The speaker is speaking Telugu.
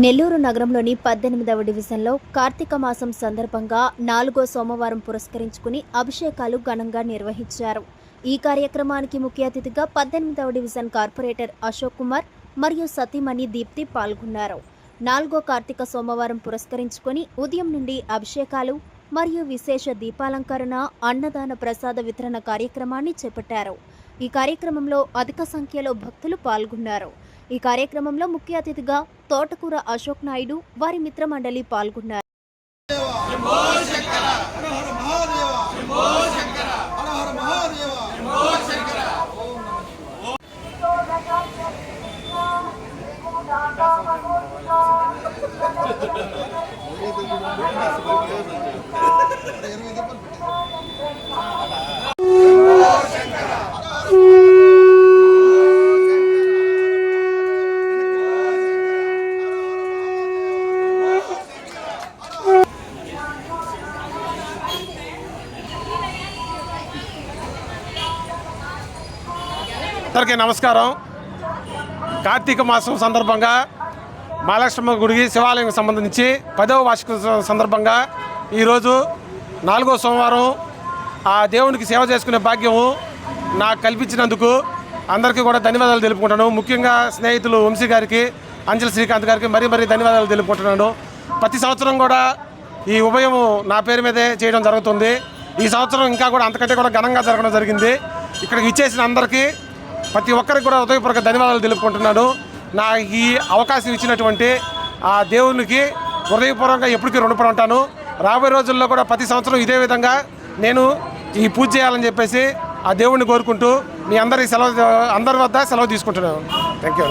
నెల్లూరు నగరంలోని పద్దెనిమిదవ డివిజన్లో కార్తీక మాసం సందర్భంగా నాలుగో సోమవారం పురస్కరించుకుని అభిషేకాలు ఘనంగా నిర్వహించారు. ఈ కార్యక్రమానికి ముఖ్య అతిథిగా పద్దెనిమిదవ డివిజన్ కార్పొరేటర్ అశోక్ కుమార్ మరియు సతీమణి దీప్తి పాల్గొన్నారు. నాలుగో కార్తీక సోమవారం పురస్కరించుకొని ఉదయం నుండి అభిషేకాలు మరియు విశేష దీపాలంకరణ అన్నదాన ప్రసాద వితరణ కార్యక్రమాన్ని చేపట్టారు. ఈ కార్యక్రమంలో అధిక సంఖ్యలో భక్తులు పాల్గొన్నారు. ఈ కార్యక్రమంలో ముఖ్య అతిథిగా తోటకూర అశోక్ నాయుడు వారి మిత్రమండలి పాల్గొన్నారు. అందరికీ నమస్కారం కార్తీక మాసం సందర్భంగా మహాలక్ష్మ గుడికి శివాలయం సంబంధించి పదవ వార్షిక సందర్భంగా ఈరోజు నాలుగో సోమవారం ఆ దేవునికి సేవ చేసుకునే భాగ్యము నాకు కల్పించినందుకు అందరికీ కూడా ధన్యవాదాలు తెలుపుకుంటాను ముఖ్యంగా స్నేహితులు వంశీ గారికి అంజలి శ్రీకాంత్ గారికి మరీ మరీ ధన్యవాదాలు తెలుపుకుంటున్నాను. ప్రతి సంవత్సరం కూడా ఈ ఉభయం నా పేరు మీదే చేయడం జరుగుతుంది. ఈ సంవత్సరం ఇంకా కూడా అంతకంటే కూడా ఘనంగా జరగడం జరిగింది. ఇక్కడికి ఇచ్చేసిన అందరికీ ప్రతి ఒక్కరికి కూడా హృదయపూర్వక ధన్యవాదాలు తెలుపుకుంటున్నాను. నాకు ఈ అవకాశం ఇచ్చినటువంటి ఆ దేవునికి హృదయపూర్వకంగా ఎప్పటికీ రుణపడి ఉంటాను. రాబోయే రోజుల్లో కూడా ప్రతి సంవత్సరం ఇదే విధంగా నేను ఈ పూజ చేయాలని చెప్పేసి ఆ దేవుడిని కోరుకుంటూ మీ అందరి సెలవు అందరి వద్ద సెలవు తీసుకుంటున్నాను. Thank you